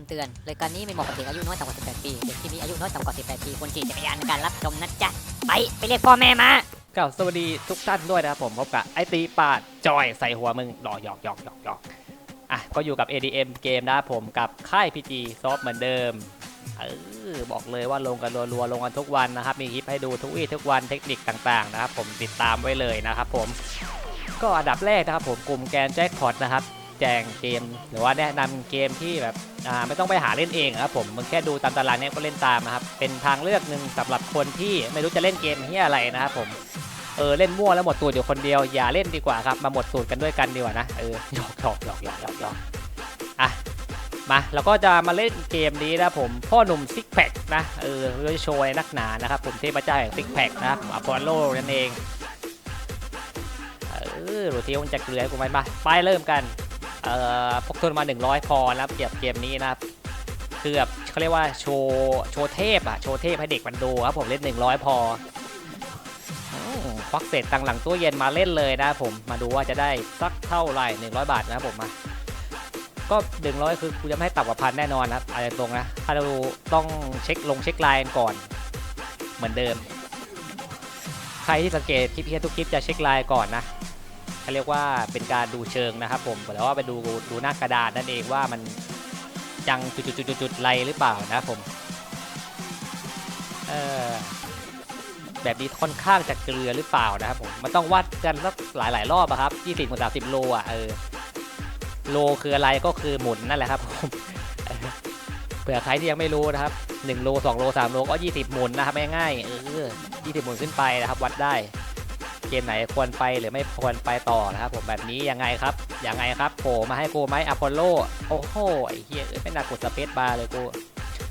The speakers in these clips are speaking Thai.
ำเตือนรายการนี้ไม่เหมาะกับเด็กอายุน้อยต่ำกว่า 18 ปีเด็กที่มีอายุน้อยต่ำกว่า 18 ปีควรขี่จักรยานในการรับชมนะจ๊ะ ไป ไปเรียกพ่อแม่มากล่าวสวัสดีทุกท่านด้วยนะครับผมพบกับไอตีปาดจอยใส่หัวมึงหล่อหยอกหยอกหยอกหยอกอะก็อยู่กับ ADM เกมนะครับผมกับค่าย PG ซอฟเหมือนเดิมเออบอกเลยว่าลงกันรัวๆลงกันทุกวันนะครับ มีคลิปให้ดูทุกวี่ทุกวันเทคนิคต่างๆนะครับผมติดตามไว้เลยนะครับผมก็อันดับแรกนะครับผมกลุ่มแกนแจ็คพอตนะครับ แจงเกม หรือว่าแนะนำเกมที่แบบไม่ต้องไปหาเล่นเองครับผมมึงแค่ดูตามตารางเนี้ยก็เล่นตามนะครับเป็นทางเลือกหนึ่งสำหรับคนที่ไม่รู้จะเล่นเกมเฮียอะไรนะครับผมเออเล่นมั่วแล้วหมดตูดอยู่คนเดียวอย่าเล่นดีกว่าครับมาหมดตูดกันด้วยกันดีกว่านะเออหยอกหยอกหยอกหยอกหยอกหยอกอะมาเราก็จะมาเล่นเกมนี้นะผมพ่อหนุ่มซิกแพคนะเออเราจะโชว์นักหนานะครับผมเทพเจ้าแห่งซิกแพคนะครับอพอลโลนั่นเองเออรูทีมันจะเกลือให้กูไหมมาไปเริ่มกัน เอ่อพกทุนมา 100 พอนะครับเกียบเกมนี้นะครับคือแบบเขาเรียกว่าโชว์โชว์เทพอะโชว์เทพให้เด็กมันดูครับผมเล่น 100 พอควักเศษตังหลังตู้เย็นมาเล่นเลยนะผมมาดูว่าจะได้สักเท่าไหร่100 บาทนะครับผมมาก็ 100 คือกูจะไม่ให้ต่ำกว่าพันแน่นอนนะครับอะตรงนะถ้าเราต้องเช็คลงเช็คไลน์ก่อน เหมือนเดิม ใครที่สังเกตคลิปเฮียทุกคลิปจะเช็คไลน์ก่อนนะ เขาเรียกว่าเป็นการดูเชิงนะครับ ผมแต่ว่าไปดูดูหน้ากระดานนั่นเองว่ามันจังจุดๆๆๆไรหรือเปล่านะครับผมเออแบบนี้ค่อนข้างจะเกลือหรือเปล่านะครับผมมันต้องวัดกันสักหลาย ๆ รอบอะครับ20ถึง30โลอะเออโลคืออะไรก็คือหมุนนั่นแหละครับผมเออเผื่อใครที่ยังไม่รู้นะครับ1โล2โล3โลก็20 หมุนนะครับง่ายๆเออ20 หมุนขึ้นไปนะครับ วัดได้ เกมไหนควรไปหรือไม่ควรไปต่อนะครับผมแบบนี้ยังไงครับยังไงครับโผล่มาให้กูไหมอพอลโลโอ้โหไอ้เหี้ยเอ้ยไม่น่ากดสเปซบาร์เลยกู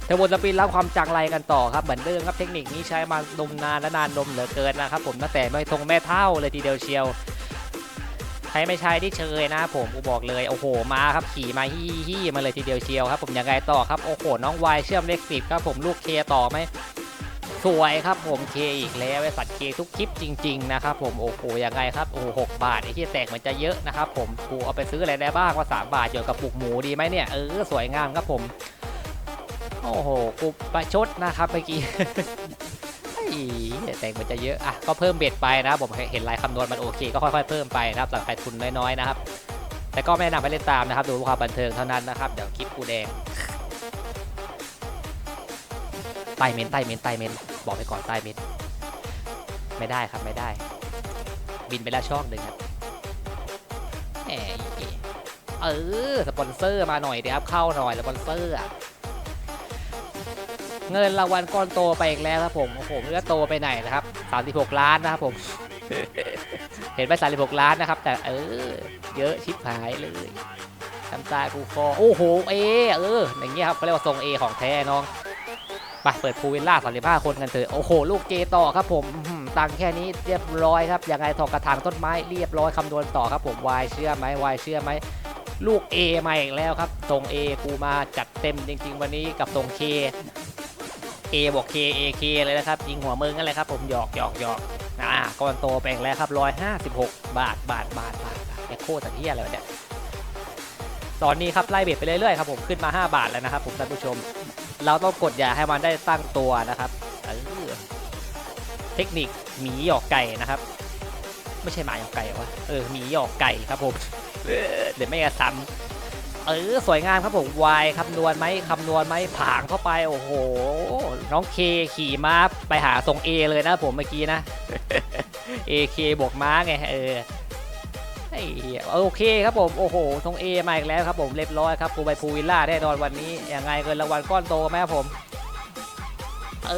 เทอร์โบสปินรับความจังไรกันต่อครับเหมือนเดิมครับเทคนิคนี้ใช้มานมนานและนานนมเหลือเกินนะครับผมตั้งแต่ไม่ทงแม่เท่าเลยทีเดียวเชียวใครไม่ใช่ที่เชยนะผมกูบอกเลยโอ้โหมาครับขี่มาฮี้ฮี้มาเลยทีเดียวเชียวครับผมยังไงต่อครับโอ้โหน้องวายเชื่อมเลขสิบครับผมลูกเคต่อไหม สวยครับผมเคอีกแล้วไอสัตว์เคทุกคลิปจริง ๆ นะครับผมโอ้โหยังไงครับโอ้โหหกบาทไอ้ที่แตกมันจะเยอะนะครับผมกูเอาไปซื้ออะไรได้บ้างว่าสามบาทเกี่ยวกับปุกหมูดีไหมเนี่ยเออสวยงามครับผมโอ้โหกูประชดนะครับเมื่อกี้ไอ้แต่งมันจะเยอะอะก็เพิ่มเบ็ดไปนะครับผมเห็นลายคำนวณมันโอเค ก็ค่อยๆเพิ่มไปนะครับสำหรับใครทุนน้อยๆนะครับ แต่ก็ไม่แนะนำให้เล่นตามนะครับ ดูความบันเทิงเท่านั้นนะครับเดี๋ยวคลิปกูแดงใต้เมนใต้เมนใต้เมน บอกไปก่อนใต้เมนไม่ได้ครับไม่ได้ บินไปแล้วช่องหนึ่งครับแหมเออสปอนเซอร์มาหน่อยเดี๋ยวครับเข้าหน่อยสปอนเซอร์อะเงินรางวัลก้อนโตไปอีกแล้วครับผมโอ้โหไม่รู้จะโตไปไหนนะครับ36ล้านนะครับผม เห็นไป36 ล้านนะครับ แต่เออ เยอะชิบหายเลยน้ำตากูคอโอ้โหเอเอออย่างเงี้ยครับเขาเรียกว่าทรงเอของแท้น้อง ไปเปิดพูลวิลล่า35คนกันเถอะโอ้โห ลูกเจต่อครับผมตังแค่นี้เรียบร้อยครับยังไงถอกกระถางต้นไม้เรียบร้อยคำนวณต่อครับผมวายเชื่อไหมวายเชื่อไหมลูก A มาอีกแล้วครับทรง A กูมาจัดเต็มจริง ๆ วันนี้กับทรง K A บอก K A K เลยนะครับยิงหัวมึงนั่นแหละครับผมหยอกหยอกหยอกอ่าก้อนโตไปอีกแล้วครับร้อยห้าสิบหกบาทบาทบาทบาทบาทแค่โคตรเทียอะไรวะเนี่ยตอนนี้ครับไล่เบ็ดไปเรื่อยๆครับผมขึ้นมา 5 บาทแล้วนะครับผมท่านผู้ชม เราต้องกดอย่าให้มันได้ตั้งตัวนะครับเออเทคนิคหมีหยอกไก่นะครับ ไม่ใช่หมาหยอกไก่วะเออหมีหยอกไก่ครับผมเดี๋ยวไม่กระซ้ำเออสวยงามครับผมวายคำนวณไหมคำนวณไหมผางเข้าไปโอ้โห น้องเคขี่ม้าไปหาทรง A เลยนะผมเมื่อกี้นะ AK บวกม้าไงเออ อ้โอเคครับผม โอ้โหทรง A มาอีกแล้วครับผมเรียบร้อยครับปูไปพูวิลล่าแน่นอนวันนี้ ยังไงเงินรางวัลก้อนโตไหมครับผม เอ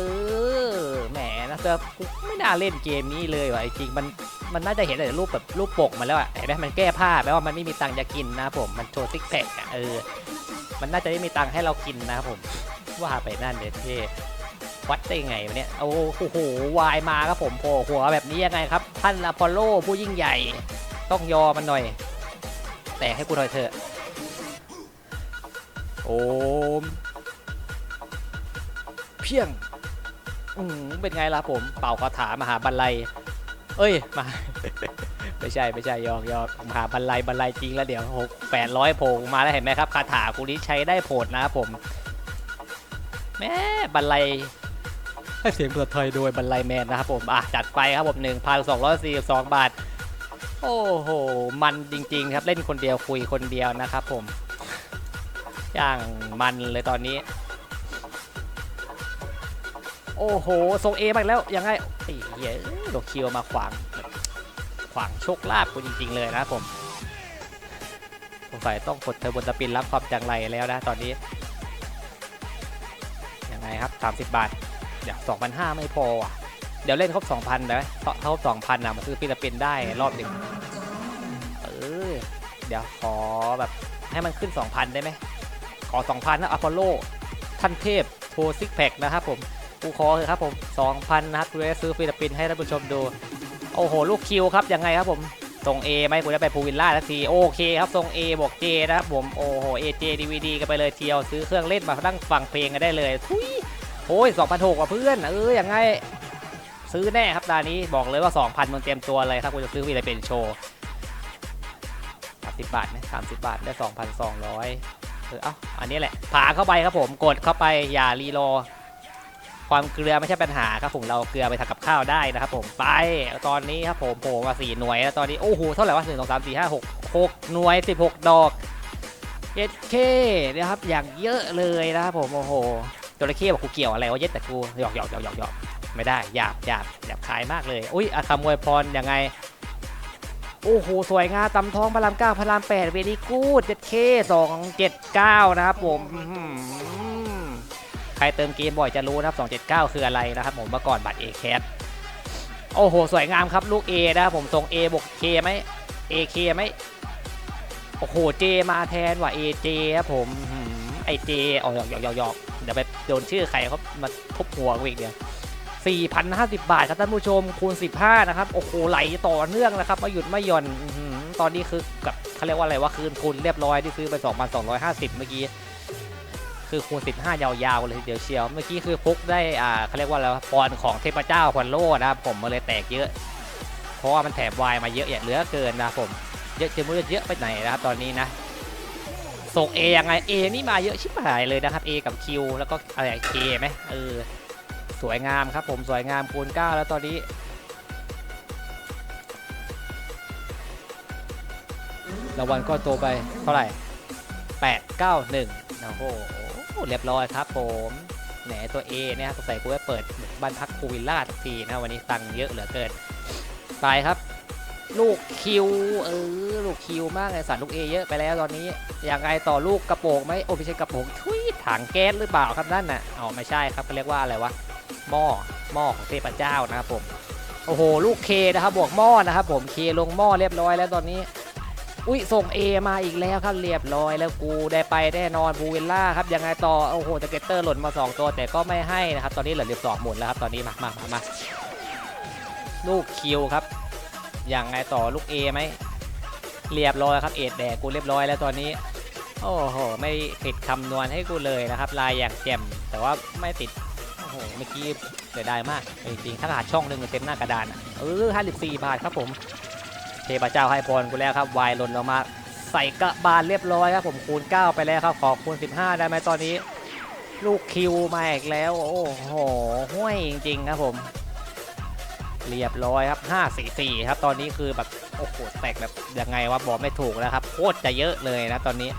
อ แหมนะเจอกูไม่น่าเล่นเกมนี้เลยว่ะ จริงมัน มันน่าจะเห็นแต่รูปแบบรูปปกมาแล้วอะเห็นไหมมันแก้ผ้าแปลว่ามันไม่มีตังค์จะกินนะผม มันโชว์ซิกแพคอะเออ มันน่าจะไม่มีตังค์ให้เรากินนะครับผม ว่าไปนั่นเด็ดเท่วัดได้ไงวะเนี่ย โอ้โห วายมาครับผมโผล่หัวแบบนี้ยังไงครับ ท่านอพอลโลผู้ยิ่งใหญ่ ต้องยอมันหน่อย แต่ให้กูหน่อยเถอะโอม เพียงอืมเป็นไงล่ะผม เป่าคาถามหาบันไลเอ้ยมา ไม่ใช่ไม่ใช่ยอกยอกมหาบันไลบันไลจริงแล้วเดี๋ยวหกแปดร้อยโผล่มาแล้วเห็นไหมครับคาถากูนี้ใช้ได้โผลนะครับผมแม่บันไลให้เสียงภาษาไทยโดยบันไลแมนนะครับผมอะจัดไปครับผม1,242บาท โอ้โห มันจริงๆครับเล่นคนเดียวคุยคนเดียวนะครับผม อย่างมันเลยตอนนี้ โอ้โหส่งเอมาแล้วยังไงไอ้เหี้ยโดคิวมาขวาง ขวางโชคลาภกูจริง ๆ เลยนะผมสงสัยต้องกดเทอร์โบสปินรับความจังไรแล้วนะตอนนี้ ยังไงครับ 30 บาทเดี๋ยว2,500 ไม่พออะ ดี๋ยวเล่นครบ2,000ได้ไหมถ้าครบ2,000อะมันซื้อฟิลิปปินได้รอบหนึ่งเออเดี๋ยวขอแบบให้มันขึ้น 2,000 ได้ไหมขอ 2,000นะอพอลโลท่านเทพโทซิกแพคนะครับผมกูขอเลยครับผม 2,000นะครับกูจะซื้อฟิลิปปินให้ท่านผู้ชมดู โอ้โห ลูกคิวครับ ยังไงครับผมส่ง A ไหมกูจะไปพูวิลล่าทักทีโอเคครับส่ง A บอก J นะครับผม โอ้โห AJ DVD กันไปเลยเทียวซื้อเครื่องเล่นมาตั้งฟังเพลงกันได้เลยทุยโอ้ย2,600ว่ะเพื่อน เออยังไง ซื้อแน่ครับดานี้บอกเลยว่า 2,000มันเต็มตัวเลยครับกูจะซื้อฟิลิปปินโชว์30บาทไหม30 บาทได้ 2,200เออเอ้าอันนี้แหละผ่าเข้าไปครับผมกดเข้าไปอย่ารีรอ ความเกลือไม่ใช่ปัญหาครับผมเราเกลือไปทำกับข้าวได้นะครับผมไปตอนนี้ครับผมโผล่มาสี่หน่วยแล้วตอนนี้โอ้โหเท่าไหร่วะหนึ่งสองสามสี่ห้าหกหกหน่วยสิบหกดอกเย็ดเคนะครับอย่างเยอะเลยนะครับผมโอ้โหจระเข้บอกกูเกี่ยวอะไรวะเย็ดแต่กูหยอกหยอกหยอกหยอก ไม่ได้หยาบหยาบหยาบคายมากเลย อุ้ยอาคำมวยพรยังไง โอ้โห สวยงามตำท้องพระรามเก้าพระรามแปดเวดีกูดเจ็ดเคสองเจ็ดเก้านะครับผมใครเติมเกมบ่อยจะรู้นะครับ 279 คืออะไรนะครับผมเมื่อก่อนบัตร A c a t โอ้โห สวยงามครับลูก A นะครับผมส่ง A บวก K ไหม AK ไหมโอ้โห J มาแทนว่ะ AJ ครับผมอื้อหือไอ J อ๋อหยอกหยอกหยอกหยอกเดี๋ยวไปโดนชื่อใครเขามาทุบหัวกูอีกเดียว 4,050 บาทครับท่านผู้ชมคูณ 15 นะครับ โอ้โห ไหลต่อเนื่องนะครับไม่หยุดไม่หย่อนอตอนนี้คือกับเขาเรียกว่าอะไรว่าคืนทุนเรียบร้อยที่ซื้อไป 2,250 เมื่อกี้ คือคูณ 15 ยาวๆเลยเดี๋ยวเชียว เมื่อกี้คือฟุกได้อ่าเขาเรียกว่าอะไรวะพรของเทพเจ้าพรโลนะครับผมมาเลยแตกเยอะ เพราะว่ามันแถมวายมาเยอะอย่าเหลือเกินนะผมเยอะจะมือเยอะไปไหนนะครับตอนนี้นะส่ง A ยังไง A นี่มาเยอะชิบหายเลยนะครับ A กับ Q แล้วก็อะไร K ไหมเออ สวยงามครับผมสวยงามคูณ9แล้วตอนนี้รางวัลก็โตไปเท่าไหร่ 8 9 1 โอ้โห เรียบร้อยครับผมแหนตัว A เนี่ยครับสงสัยกูจะเปิดบ้านพักคูวิลล่าสักทีนะวันนี้ตังค์เยอะเหลือเกินไปครับ ลูกคิว เออ ลูกคิวมากเลยสัตว์ลูก A เยอะไปแล้วตอนนี้ยังไงต่อลูกกระโปรงไหมโอ้ไม่ใช่กระโปรงทุยถังแก๊สหรือเปล่าครับนั่นน่ะอ๋อไม่ใช่ครับเขาเรียกว่าอะไรวะ หม้อหม้อของเทพเจ้านะครับผมโอ้โหลูกเคนะครับบวกหม้อนะครับผมเคลงหม้อเรียบร้อยแล้วตอนนี้ อุ้ยส่ง A มาอีกแล้วครับเรียบร้อยแล้วกูได้ไปแน่นอนบูเวลล่าครับยังไงต่อโอ้โหสเกตเตอร์หล่นมา 2 ตัวแต่ก็ไม่ให้นะครับตอนนี้เหลือเรียบสองหมุนแล้วครับตอนนี้มามามามาลูกคิวครับยังไงต่อลูก A ไหมเรียบร้อยครับเอ็ดแดกกูเรียบร้อยแล้วตอนนี้โอ้โห ไม่ติดคำนวณให้กูเลยนะครับ ลายอย่างแจ่มแต่ว่าไม่ติด โอ้โหเมื่อกี้เสียดายมากจริงๆถ้าขาดช่องหนึ่งเต็มหน้ากระดานเอะเออ54บสี่บาทครับผมเทพเจ้าให้พรกูแล้วครับวายหล่นลงมาใส่กระบาลเรียบร้อยครับผมคูณ 9 ไปแล้วครับขอคูณ 15 ได้ไหมตอนนี้ ลูกคิวมาอีกแล้ว โอ้โหห้วยจริง ๆ ครับผม เรียบร้อยครับ544ครับตอนนี้คือแบบโอ้โหแตกแบบยังไงวะบอกไม่ถูกแล้วครับโคตรจะเยอะเลยนะตอนนี้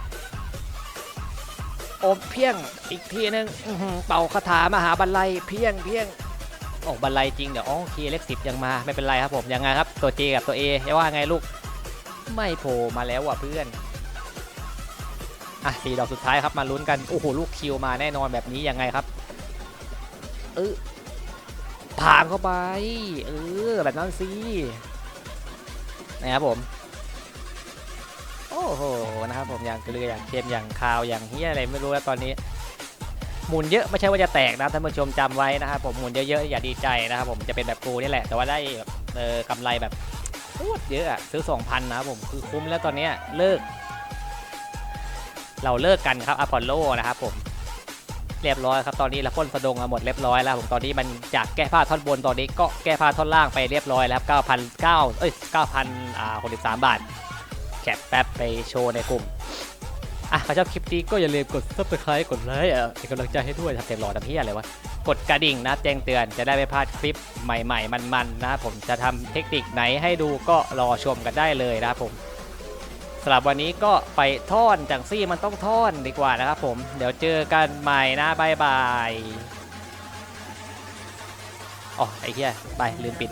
อมเพียงอีกทีนึงเป่าคาถามหาบันไลเพียงเพียงโอ้บันไลจริงเดี๋ยวอ๋อคีเลขสิบยังมาไม่เป็นไรครับผมยังไงครับตัวเจกับตัวเอจะว่าไงลูกไม่โผล่มาแล้วว่ะเพื่อนอะสี่ดอกสุดท้ายครับมาลุ้นกันโอ้โหลูกคิวมาแน่นอนแบบนี้ยังไงครับเออผ่านเข้าไปเออแบบนั้นสินะครับผม อ้โหนะครับผมอย่างเกลืออย่างเค็มอย่างคาวอย่างเฮียอะไรไม่รู้แล้วตอนนี้หมุนเยอะไม่ใช่ว่าจะแตกนะท่านผู้ชมจำไว้นะครับผมหมุนเยอะๆอย่าดีใจนะครับผมจะเป็นแบบกูนี่แหละ แต่ว่าได้แบบเออกำไรแบบโคตรเยอะอะซื้อ 2,000 นะครับผมคือคุ้มแล้วตอนนี้เลิก เราเลิกกันครับอพอลโลนะครับผมเรียบร้อยครับตอนนี้เราพ่นสะดงมาหมดเรียบร้อยแล้วผมตอนนี้มันจากแก้ผ้าท่อนบนตอนนี้ก็แก้ผ้าท่อนล่างไปเรียบร้อยแล้วครับ9,009เอ้ย9,000อ่า63บาท แคปแป๊บไปโชว์ในกลุ่ม อะใครชอบคลิปนี้ก็อย่าลืมกด subscribe กดไลค์อะเป็นกำลังใจให้ด้วยทำเต็มหล่อทำเพี้ยอะไรวะ กดกระดิ่งนะแจ้งเตือนจะได้ไม่พลาดคลิปใหม่ๆ มันๆนะผมจะทำเทคนิคไหนให้ดูก็รอชมกันได้เลยนะครับผมสำหรับวันนี้ก็ไปท่อนจังซี่มันต้องท่อนดีกว่านะครับผม เดี๋ยวเจอกันใหม่นะบายบายอ๋อไอ้เหี้ยไปลืมปิด